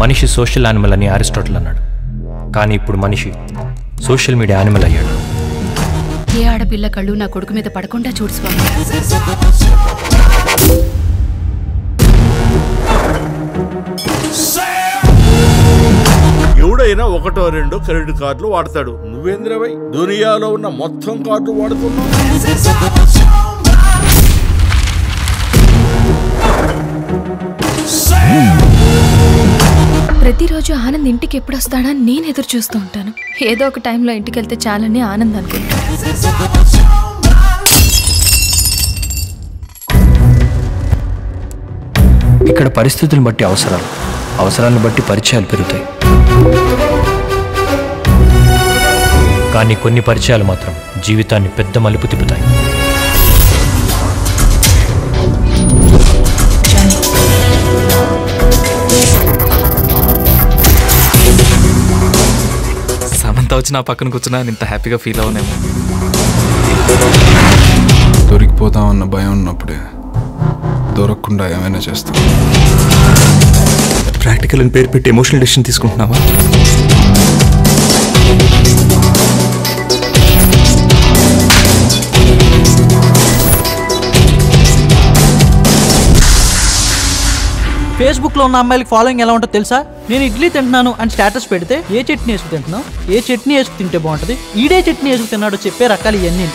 మనిషి social animal అని Aristotle అన్నాడు. కానీ ఇప్పుడు మనిషి సోషల్ మీడియా యానిమల్ అయ్యాడు. ఏ ఆడపిల్ల కళ్ళు నా కొడుకు మీద పడకుండా చూడు స్వామి. ఎవడైనా ఒకటో రెండో క్రెడిట్ కార్డులు వాడతాడు. నువ్వేంద్రవై దునియాలో ఉన్న మొత్తం కార్డులు వాడుతున్నావు. ప్రతిరోజు ఆనంద్ ఇంటికి ఎప్పుడు వస్తాడా అని నేను ఎదురు చూస్తూ ఉంటాను. ఏదో ఒక టైంలో ఇంటికి వెళ్తే చాలని ఆనంద్ అనుకుంటాను ఇక్కడ పరిస్థితులను బట్టి అవసరాలు. అవసరాలను బట్టి పరిచయాలు పెరుగుతాయి. కానీ కొన్ని పరిచయాలు మాత్రం జీవితాన్ని పెద్ద మలుపు తిప్పుతాయి. సమంత వచ్చి నా పక్కన కూర్చున్నా నేను ఇంత హ్యాపీగా ఫీల్ అవునేమో దొరికిపోతామన్న భయం ఉన్నప్పుడే దొరకకుండా ఏమైనా చేస్తాం. ప్రాక్టికల్ అని పేరు పెట్టి ఎమోషనల్ డెసిషన్ తీసుకుంటున్నావా? ఫేస్బుక్లో ఉన్న అమ్మాయిలకి ఫాలోయింగ్ ఎలా ఉంటుందో తెలుసా? నేను ఇడ్లీ తింటున్నాను అని స్టేటస్ పెడితే ఏ చట్నీ వేసుకు తింటున్నావు? ఏ చట్నీ వేసుకు తింటే బాగుంటుంది? ఈడే చట్నీ వేసుకు తిన్నాడో చెప్పే రకాలు ఇవన్నీ.